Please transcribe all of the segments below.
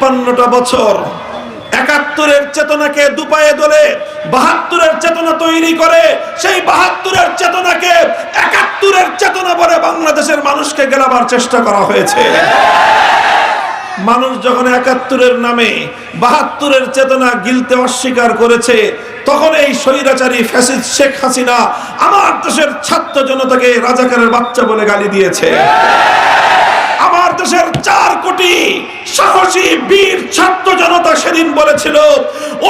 তিপ্পান্নটা বছর। একাত্তরের চেতনাকে দুপায়ে দোলে, বাহাত্তরের চেতনা তৈরি করে, সেই বাহাত্তরের চেতনাকে একাত্তরের চেতনা বলে বাংলাদেশের মানুষকে গেলাবার চেষ্টা করা হয়েছে। মানুষ যখন একাত্তরের নামে বাহাত্তরের চেতনা গিলতে অস্বীকার করেছে, তখন এই স্বৈরাচারী ফ্যাসিস্ট শেখ হাসিনা আমার দেশের ছাত্র জনতাকে রাজাকারের বাচ্চা বলে গালি দিয়েছে। আমার দেশের চার কোটি সাহসী বীর ছাত্র জনতা সেদিন বলেছিল,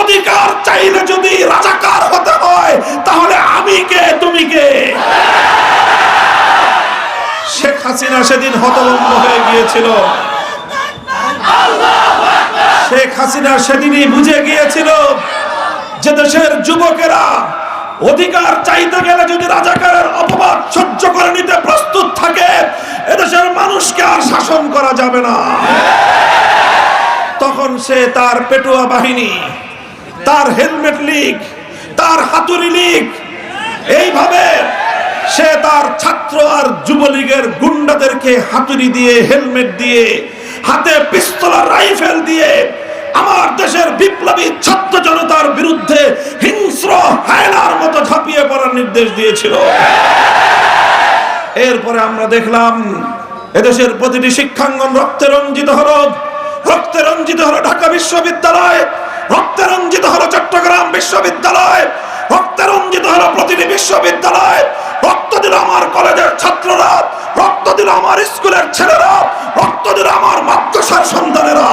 অধিকার চাইলে যদি রাজাকার হতে হয়, তাহলে আমি কে, তুমি কে? শেখ হাসিনা সেদিন হতভম্ব হয়ে গিয়েছিল। শেখ হাসিনা সেদিনই বুঝে গিয়েছিল যে দেশের যুবকেরা অধিকার চাইতে গেলে যদি রাজাকারের অপবাদ সহ্য করে নিতে প্রস্তুত থাকে, এদেশের মানুষকে আর শাসন করা যাবে না। তখন সে তার পেটুয়া বাহিনী, তার হেলমেট লীগ, তার হাতুড়ি লীগ, এইভাবে সে তার ছাত্র আর যুবলীগের গুন্ডাদেরকে হাতুড়ি দিয়ে, হেলমেট দিয়ে, হাতে পিস্তল আর রাইফেল দিয়ে আমার দেশের বিপ্লবী ছাত্র জনতার বিরুদ্ধে হিংস্র হায়নার মতো ঝাঁপিয়ে পড়ার নির্দেশ দিয়েছিল। এরপরে আমরা দেখলাম, এদেশের প্রতিটি শিক্ষাঙ্গন রক্তে রঞ্জিত হলো রক্তে রঞ্জিত হলো ঢাকা বিশ্ববিদ্যালয়। রক্তে রঞ্জিত হলো চট্টগ্রাম বিশ্ববিদ্যালয়। রক্তে রঞ্জিত হলো প্রতিটি বিশ্ববিদ্যালয়। রক্ত দিল আমার কলেজের ছাত্ররা। রক্ত দিল আমার স্কুলের ছেলেরা। রক্ত দিল আমার মাদ্রাসার সন্তানেরা।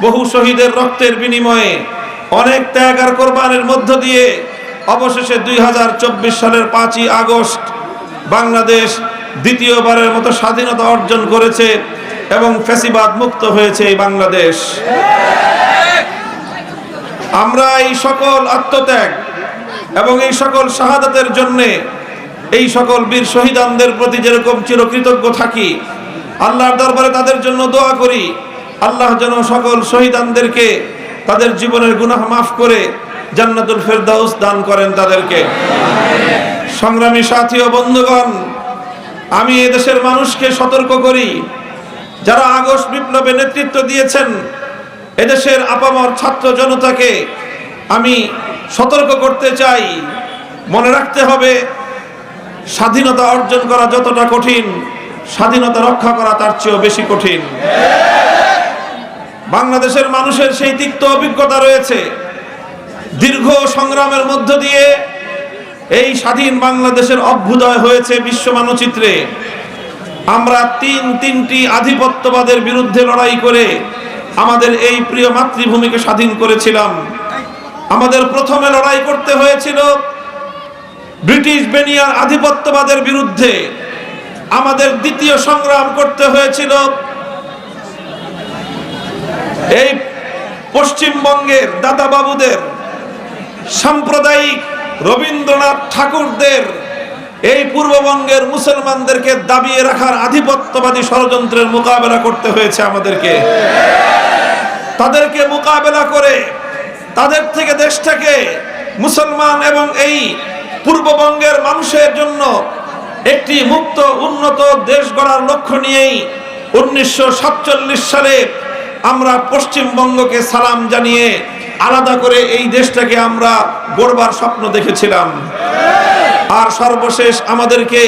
বহু শহীদের রক্তের বিনিময়ে অনেক ত্যাগ আর কোরবানের মধ্য দিয়ে অবশেষে দুই হাজার চব্বিশ সালের পাঁচই আগস্ট বাংলাদেশ দ্বিতীয়বারের মতো স্বাধীনতা অর্জন করেছে। এবং ফ্যাসিবাদ মুক্ত হয়েছে এই বাংলাদেশ। আমরা এই সকল আত্মত্যাগ এবং এই সকল শাহাদাতের জন্যে, এই সকল বীর শহীদানদের প্রতি যেরকম চিরকৃতজ্ঞ থাকি, আল্লাহর দরবারে তাদের জন্য দোয়া করি, আল্লাহ যেন সকল শহীদানদেরকে তাদের জীবনের গুনাহ মাফ করে জান্নাতুল ফেরদাউস দান করেন তাদেরকে। সংগ্রামী সাথী ও বন্ধুগণ, আমি এদেশের মানুষকে সতর্ক করি যারা আগস্ট বিপ্লবে নেতৃত্ব দিয়েছেন, এদেশের আপামর ছাত্র জনতাকে আমি সতর্ক করতে চাই। মনে রাখতে হবে, স্বাধীনতা অর্জন করা যতটা কঠিন, স্বাধীনতা রক্ষা করা তার চেয়েও বেশি কঠিন। বাংলাদেশের মানুষের সেই তিক্ত অভিজ্ঞতা রয়েছে। দীর্ঘ সংগ্রামের মধ্য দিয়ে এই স্বাধীন বাংলাদেশের অভ্যুদয় হয়েছে বিশ্ব মানচিত্রে। আমরা তিন তিনটি আধিপত্যবাদের বিরুদ্ধে লড়াই করে আমাদের এই প্রিয় মাতৃভূমিকে স্বাধীন করেছিলাম। আমাদের প্রথমে লড়াই করতে হয়েছিল ব্রিটিশ বেনিয়ার আধিপত্যবাদের বিরুদ্ধে। আমাদের দ্বিতীয় সংগ্রাম করতে হয়েছিল এই পশ্চিমবঙ্গের দাদা বাবুদের সাম্প্রদায়িক রবীন্দ্রনাথ ঠাকুরদের এই পূর্ববঙ্গের মুসলমানদেরকে দাবিয়ে রাখার আধিপত্যবাদী ষড়যন্ত্রের মোকাবেলা করতে হয়েছে আমাদেরকে। তাদেরকে মোকাবেলা করে তাদের থেকে দেশটাকে মুসলমান এবং এই পূর্ববঙ্গের মানুষের জন্য একটি মুক্ত, উন্নত দেশ গড়ার লক্ষ্য নিয়েই উনিশশো সাতচল্লিশ সালে আমরা পশ্চিমবঙ্গকে সালাম জানিয়ে আলাদা করে এই দেশটাকে আমরা গড়বার স্বপ্ন দেখেছিলাম। আর সর্বশেষ আমাদেরকে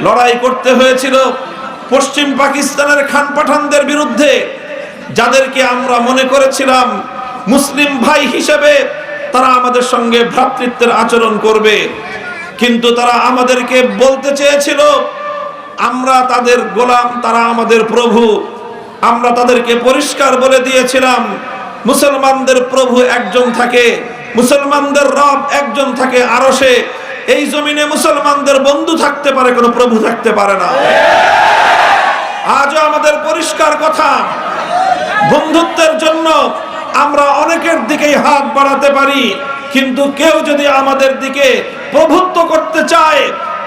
লড়াই করতে হয়েছিল পশ্চিম পাকিস্তানের খান পাঠানদের বিরুদ্ধে, যাদেরকে আমরা মনে করেছিলাম মুসলিম ভাই হিসেবে তারা আমাদের সঙ্গে ভ্রাতৃত্বের আচরণ করবে। কিন্তু তারা আমাদেরকে বলতে চেয়েছিল, আমরা তাদের গোলাম, তারা আমাদের প্রভু। আমরা তাদেরকে পরিষ্কার বলে দিয়েছিলাম, মুসলমানদের প্রভু একজন থাকে, মুসলমানদের রব একজন থাকে আরশে। এই জমিনে মুসলমানদের বন্ধু থাকতে পারে, কোনো প্রভু থাকতে পারে না। আজও আমাদের পরিষ্কার কথা, বন্ধুত্বের জন্য আমরা অনেকের দিকেই হাত বাড়াতে পারি, কিন্তু কেউ যদি আমাদের দিকে প্রভুত্ব করতে চায়,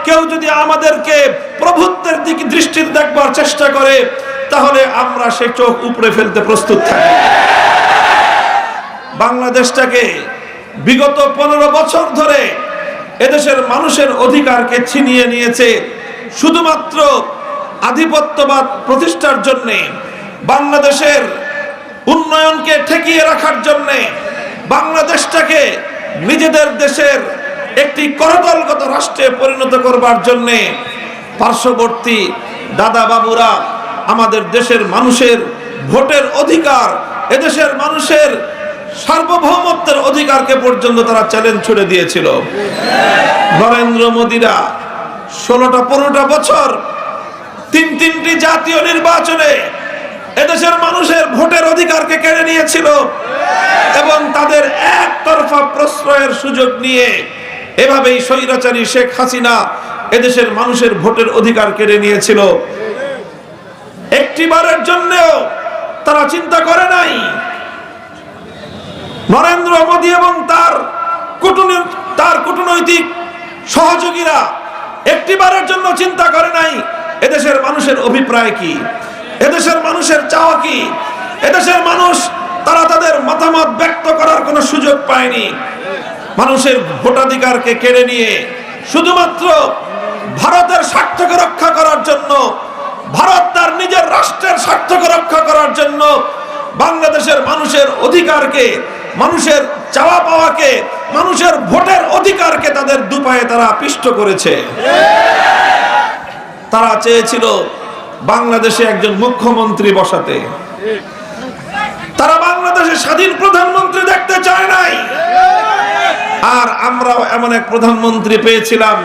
কেউ যদি আমাদেরকে প্রভুত্বের দিকে দৃষ্টিতে দেখবার চেষ্টা করে, তাহলে আমরা সে চোখ উপরে ফেলতে প্রস্তুত থাকি। বাংলাদেশটাকে বিগত পনেরো বছর ধরে এদেশের মানুষের অধিকারকে ছিনিয়ে নিয়েছে শুধুমাত্র আধিপত্যবাদ প্রতিষ্ঠার জন্যে, বাংলাদেশের উন্নয়নকে ঠেকিয়ে রাখার জন্যে, বাংলাদেশটাকে নিজেদের দেশের একটি করতলগত রাষ্ট্রে পরিণত করবার জন্যে পার্শ্ববর্তী দাদা বাবুরা আমাদের দেশের মানুষের ভোটের অধিকার, এদেশের মানুষের সার্বভৌমত্বের অধিকারকে পর্যন্ত তারা চ্যালেঞ্জ ছুড়ে দিয়েছিল। নরেন্দ্র মোদীরা ষোলোটা পনেরোটা বছর তিন তিনটি জাতীয় নির্বাচনে এদেশের মানুষের ভোটের অধিকারকে কেড়ে নিয়েছিল এবং তাদের একতরফা প্রশ্রয়ের সুযোগ নিয়ে এভাবেই স্বৈরাচারী শেখ হাসিনা এদেশের মানুষের ভোটের অধিকার কেড়ে নিয়েছিল। একটিবারের জন্যও তারা চিন্তা করে নাই নরেন্দ্র মোদী এবং তার তার কূটনৈতিক সহযোগীরা একটিবারের জন্য চিন্তা করে নাই, এদেশের মানুষের অভিপ্রায় কি? এদেশের মানুষের চাওয়া কি? এদেশের মানুষ, তারা তাদের মতামত ব্যক্ত করার কোনো সুযোগ পায়নি। মানুষের ভোটাধিকারকে কেড়ে নিয়ে শুধুমাত্র ভারতের স্বার্থকে রক্ষা করার জন্য, ভারত তার নিজের রাষ্ট্রের স্বার্থকে রক্ষা করার জন্য বাংলাদেশের মানুষের অধিকারকে মানুষের চাওয়া পাওয়াকে, মানুষের ভোটের অধিকারকে তাদের দুপায়ে তারা পিষ্ট করেছে। তারা চেয়েছিল বাংলাদেশে একজন মুখ্যমন্ত্রী বসাতে। তারা বাংলাদেশে স্বাধীন প্রধানমন্ত্রী দেখতে চায় নাই। আর আমরাও এমন এক প্রধানমন্ত্রী পেয়েছিলাম,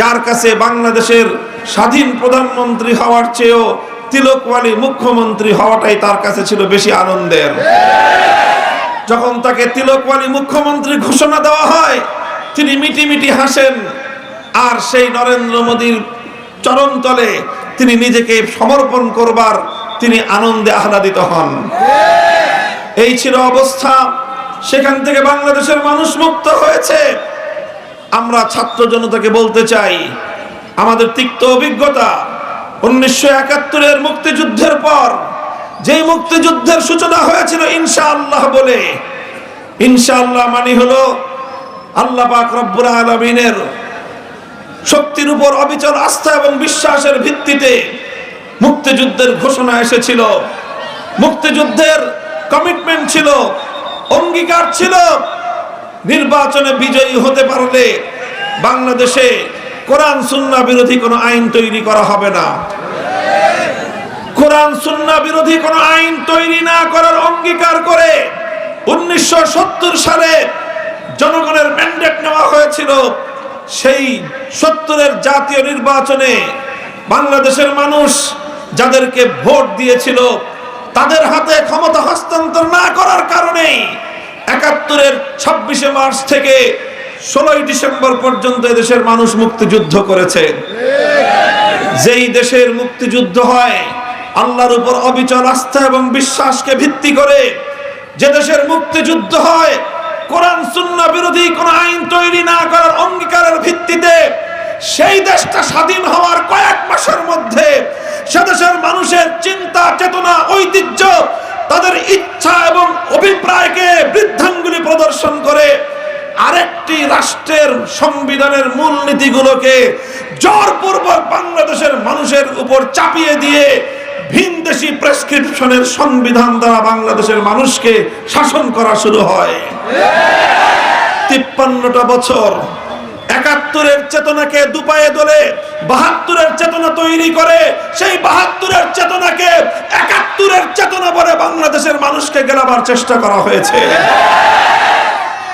যার কাছে বাংলাদেশের স্বাধীন প্রধানমন্ত্রী হওয়ার চেয়েও তিলকওয়ালি মুখ্যমন্ত্রী হওয়াটাই তার কাছে ছিল বেশি আনন্দের। যখন তাকে তিলকওয়ালি মুখ্যমন্ত্রী ঘোষণা দেওয়া হয়, তিনি মিটি মিটি হাসেন। আর সেই নরেন্দ্র মোদীর চরণতলে তিনি নিজেকে সমর্পণ করবার তিনি আনন্দে আহ্লাদিত হন। এই ছিল অবস্থা। সেখান থেকে বাংলাদেশের মানুষ মুক্ত হয়েছে। আমরা ছাত্র জনতাকে বলতে চাই, আমাদের তিক্ত অভিজ্ঞতা উনিশশো একাত্তরের মুক্তিযুদ্ধের পর যেই মুক্তিযুদ্ধের সূচনা হয়েছিল, ইনশাআল্লাহ বলে। ইনশাআল্লাহ মানে হলো আল্লাহ পাক রব্বুল আলমিনের শক্তির উপর অবিচল আস্থা এবং বিশ্বাসের ভিত্তিতে মুক্তিযুদ্ধের ঘোষণা এসেছিল। মুক্তিযুদ্ধের কমিটমেন্ট ছিল, অঙ্গীকার ছিল। নির্বাচনে বিজয়ী হতে পারলে বাংলাদেশে কোরআন সুন্না বিরোধী কোনো আইন তৈরি করা হবে না। কোরআন, সুন্না বিরোধী কোনো আইন তৈরি না করার অঙ্গীকার করে উনিশশো সত্তর সালে জনগণের ম্যান্ডেট নেওয়া হয়েছিল। সেই সত্তরের জাতীয় নির্বাচনে বাংলাদেশের মানুষ যাদেরকে ভোট দিয়েছিল, তাদের হাতে ক্ষমতা হস্তান্তর না করার কারণে একাত্তরের ছাব্বিশে মার্চ থেকে ষোলোই ডিসেম্বর পর্যন্ত দেশের মানুষ মুক্তিযুদ্ধ করেছে। যেই দেশের মুক্তিযুদ্ধ হয় আল্লাহর উপর অবিচল আস্থা এবং বিশ্বাসকে ভিত্তি করে যে দেশের মুক্তিযুদ্ধ হয়, কোরআন সুন্না বিরোধী কোন আইন তৈরি না করার অঙ্গীকারের ভিত্তিতে সেই দেশটা স্বাধীন হওয়ার কয়েক মাসের মধ্যে সে দেশের মানুষের চিন্তা, চেতনা, ঐতিহ্য, তাদের ইচ্ছা এবং অভিপ্রায়কে বৃদ্ধাঙ্গুলি প্রদর্শন করে আরেকটি রাষ্ট্রের সংবিধানের মূল নীতিগুলোকে জোরপূর্বক বাংলাদেশের মানুষের উপর চাপিয়ে দিয়ে ভিনদেশি প্রেসক্রিপশনের সংবিধান দ্বারা বাংলাদেশের মানুষকে শাসন করা শুরু হয়। তিপ্পান্নটা বছর একাত্তরের চেতনাকে দুপায়ে দোলে, বাহাত্তরের চেতনা তৈরি করে, সেই বাহাত্তরের চেতনাকে একাত্তরের চেতনা বলে বাংলাদেশের মানুষকে গেলাবার চেষ্টা করা হয়েছে।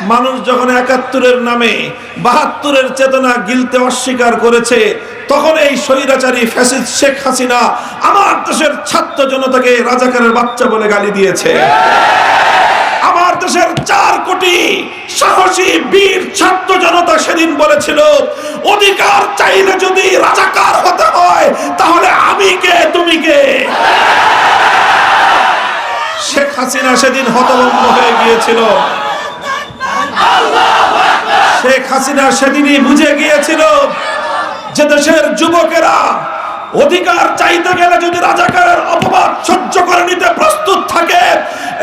মানুষ যখন একাত্তরের নামে বাহাত্তরের চেতনা গিলতে অস্বীকার করেছে, তখন এই স্বৈরাচারী ফ্যাসিদ শেখ হাসিনা আমার দেশের ছাত্র জনতাকে রাজাকারের বাচ্চা বলে গালি দিয়েছে। আমার সেদিন বলেছিল হয়ে গিয়েছিল। শেখ হাসিনা সেদিনই বুঝে গিয়েছিল যে দেশের যুবকেরা অধিকার চাইতে গেলে যদি রাজাকারের অপবাদ সহ্য করে নিতে প্রস্তুত থাকে,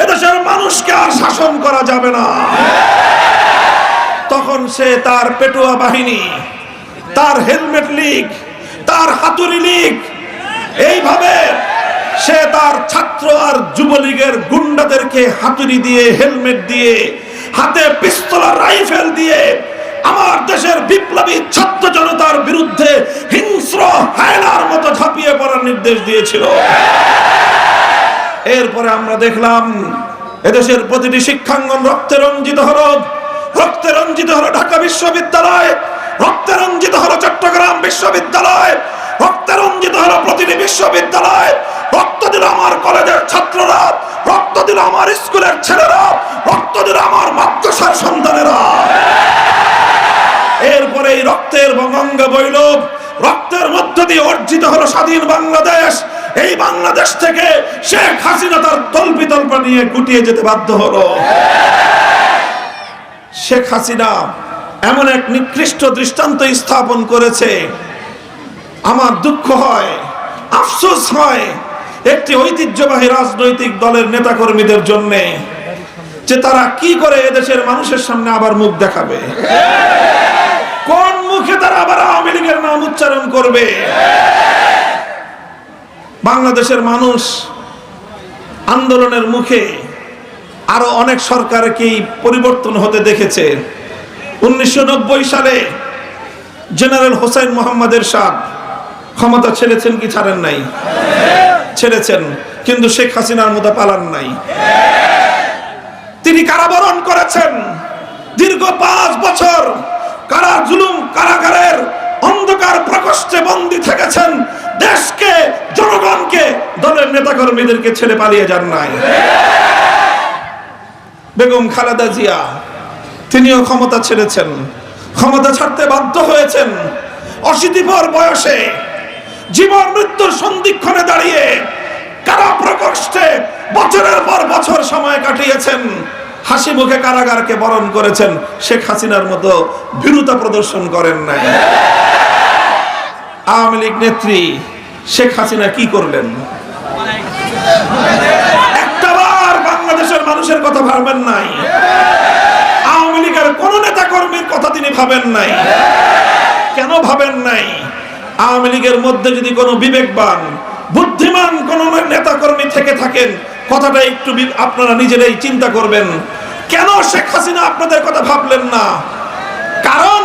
এদেশের মানুষকে আর শাসন করা যাবে না। তখন সে তার পেটুয়া বাহিনী, তার হেলমেট লীগ, তার হাতুড়ি লীগ, এইভাবে সে তার ছাত্র আর যুবলীগের গুন্ডাদেরকে হাতুড়ি দিয়ে, হেলমেট দিয়ে হাতে পিস্তল রাইফেল দিয়ে আমার দেশের বিপ্লবী ছাত্র জনতার বিরুদ্ধে হিংস্র হায়নার মতো ঝাঁপিয়ে পড়ার নির্দেশ দিয়েছিল। এরপরে আমরা দেখলাম, এদেশের প্রতিটি শিক্ষাঙ্গন রক্তে রঞ্জিত হলো। রক্তে রঞ্জিত হলো ঢাকা বিশ্ববিদ্যালয়, রক্তে রঞ্জিত হলো চট্টগ্রাম বিশ্ববিদ্যালয়, রক্তে রঞ্জিত হলো প্রতিটি বিশ্ববিদ্যালয় রক্ত দিল আমার কলেজের ছাত্ররা, রক্ত দিল আমার স্কুলের ছেলেরা, রক্ত দিল আমার মাদ্রাসার সন্তানেরা। এরপরে এই রক্তের বঙ্গ বইল রক্তের মধ্য দিয়ে অর্জিত হলো স্বাধীন বাংলাদেশ। এই বাংলাদেশ থেকে শেখ হাসিনা তার তল্পি তল্পা নিয়ে গুটিয়ে যেতে বাধ্য হলো। শেখ হাসিনা এমন এক নিকৃষ্ট দৃষ্টান্ত স্থাপন করেছে। আমার দুঃখ হয়, আফসোস হয় একটি ঐতিহ্যবাহী রাজনৈতিক দলের নেতাকর্মীদের জন্যে যে তারা কি করে এদেশের মানুষের সামনে আবার মুখ দেখাবে? কোন মুখে তারা আবার আওয়ামী লীগের নাম উচ্চারণ করবে? বাংলাদেশের মানুষ আন্দোলনের মুখে আরও অনেক সরকারকেই পরিবর্তন হতে দেখেছে। উনিশশো নব্বই সালে জেনারেল হোসেন মোহাম্মদের সাদ ক্ষমতা ছেড়েছেন কি ছাড়েন নাই? ছেড়েছেন, কিন্তু শেখ হাসিনার মতো পালান নাই। তিনি কারাবরণ করেছেন। দীর্ঘ পাঁচ বছর কারা জুলুম কারাগারের অন্ধকার প্রকোষ্ঠে বন্দী থেকেছেন। দেশকে, জনগণকে, দলের নেতাকর্মীদেরকে ছেড়ে পালিয়ে যান নাই। বেগম খালেদা জিয়া, তিনিও ক্ষমতা ছেড়েছেন। ক্ষমতা ছাড়তে বাধ্য হয়েছেন। অশীতিপর বয়সে জীবন মৃত্যুর সন্ধিক্ষণে দাঁড়িয়ে কারা প্রকোষ্ঠে বছরের পর বছর সময় কাটিয়েছেন? হাসি মুখে কারাগারকে বরণ করেছেন শেখ হাসিনার মতো ভীরুতা প্রদর্শন করেন নাই। আওয়ামী লীগ নেত্রী শেখ হাসিনা কি করলেন? একটাবার বাংলাদেশের মানুষের কথা ভাববেন নাই। আওয়ামী লীগের কোন নেতা কর্মীর কথা তিনি ভাবেন নাই। কেন ভাবেন নাই? আওয়ামী লীগের মধ্যে যদি কোনো বিবেকবান, বুদ্ধিমান কোন নেতা কর্মী থেকে থাকেন, কথাটা একটু আপনারা নিজেরাই চিন্তা করবেন। কেন শেখ হাসিনা আপনাদের কথা ভাবলেন না? কারণ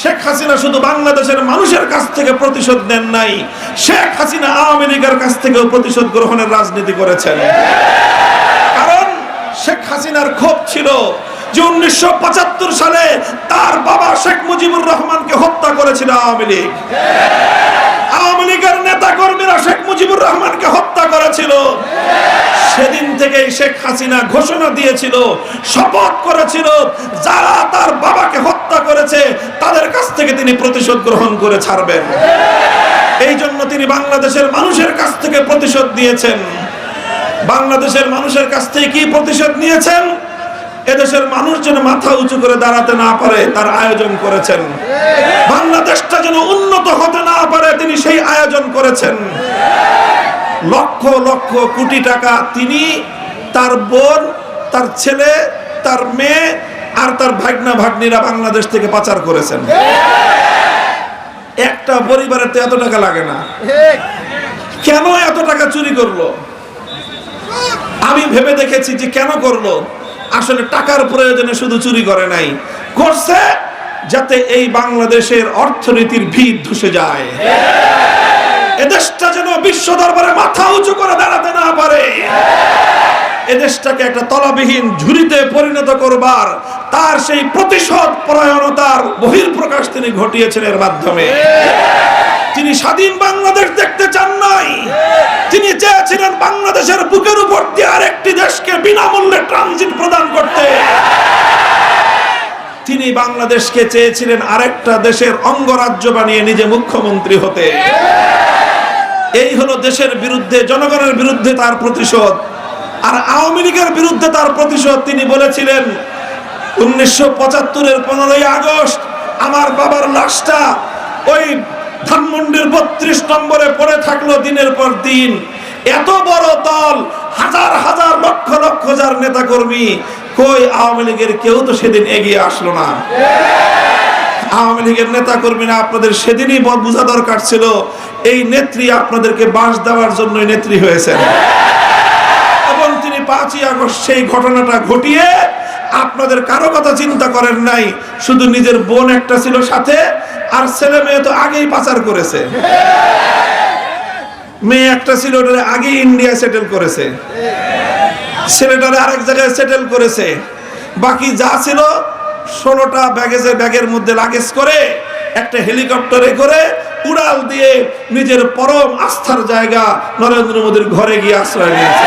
শেখ হাসিনা শুধু বাংলাদেশের মানুষের কাছ থেকে প্রতিশোধ নেন নাই, শেখ হাসিনা আওয়ামী লীগের কাছ থেকেও প্রতিশোধ গ্রহণের রাজনীতি করেছেন। কারণ শেখ হাসিনার ক্ষোভ ছিল যে উনিশশো পঁচাত্তর সালে তার বাবা শেখ মুজিবুর রহমানকে হত্যা করেছিল আওয়ামী লীগ। আওয়ামী লীগের নেতা কর্মীরা শেখ মুজিবুর রহমানকে হত্যা করেছিল। সেদিন থেকেই শেখ হাসিনা ঘোষণা দিয়েছিল, শপথ করেছিল, যারা তার বাবাকে হত্যা করেছে, তাদের কাছ থেকে তিনি প্রতিশোধ গ্রহণ করে ছাড়বেন। এই জন্য তিনি বাংলাদেশের মানুষের কাছ থেকে প্রতিশোধ নিয়েছেন। বাংলাদেশের মানুষের কাছ থেকে কি প্রতিশোধ নিয়েছেন? এদেশের মানুষ যেন মাথা উঁচু করে দাঁড়াতে না পারে, তার আয়োজন করেছেন। বাংলাদেশটা যেন উন্নত হতে না পারে, তিনি সেই আয়োজন করেছেন। লক্ষ লক্ষ কোটি টাকা তিনি তার বোন, তার ছেলে, তার মেয়ে আর তার ভাগনা ভাগ্নিরা বাংলাদেশ থেকে পাচার করেছেন। একটা পরিবারের তো এত টাকা লাগে না। কেন এত টাকা চুরি করল? আমি ভেবে দেখেছি যে কেন করল? আসলে টাকার প্রয়োজনে শুধু চুরি করে নাই, করছে যাতে এই বাংলাদেশের অর্থনীতির ভিত ধসে যায়। এদেশটা যেন বিশ্ব দরবারে মাথা উঁচু করে দাঁড়াতে না পারে। এদেশটাকে একটা তলাবিহীন ঝুড়িতে পরিণত করবার, তার সেই প্রতিশোধ পরায়ণতার বহির্প্রকাশ তিনি ঘটিয়েছেন এর মাধ্যমে। তিনি স্বাধীন বাংলাদেশ দেখতে চান নাই তিনি চেয়েছিলেন বাংলাদেশের বুকের উপর দিয়ে আরেকটি দেশকে বিনামূল্যে ট্রানজিট প্রদান করতে, তিনি বাংলাদেশকে চেয়েছিলেন আরেকটা দেশের অঙ্গরাজ্য বানিয়ে নিজে মুখ্যমন্ত্রী হতে। এই হলো দেশের বিরুদ্ধে, জনগণের বিরুদ্ধে তার প্রতিশোধ। আর আওয়ামী লীগের বিরুদ্ধে তার প্রতিশোধ তিনি বলেছিলেন, উনিশশো পঁচাত্তরের পনেরোই আগস্ট আমার বাবার লাশটা ওই ধানমন্ডির বত্রিশ নম্বরে পড়ে থাকল দিনের পর দিন। এত বড় দল, হাজার হাজার লক্ষ লক্ষ যার নেতা কর্মী কই আওয়ামী লীগের কেউ তো সেদিন এগিয়ে আসলো না। আওয়ামী লীগের নেতা কর্মীরা আপনাদের সেদিনই বোঝা দরকার ছিল, এই নেত্রী আপনাদেরকে বাস দেওয়ার জন্যই নেত্রী হয়েছেন। এবং তিনি পাঁচই আগস্ট সেই ঘটনাটা ঘটিয়ে আপনাদের কারও কথা চিন্তা করেন নাই, শুধু নিজের বোন একটা ছিল সাথে আর ছেলে মেয়ে তো আগেই পাচার করেছে। মেয়ে একটা ছিল আগেই ইন্ডিয়া সেটেল করেছে। ছেলেটারে আরেক জায়গায় সেটেল করেছে। বাকি যা ছিল, ষোলোটা ব্যাগেজে ব্যাগের মধ্যে লাগেজ করে, একটা হেলিকপ্টারে করে, উড়াল দিয়ে নিজের পরম আস্থার জায়গা নরেন্দ্র মোদীর ঘরে গিয়ে আশ্রয় নিয়েছে।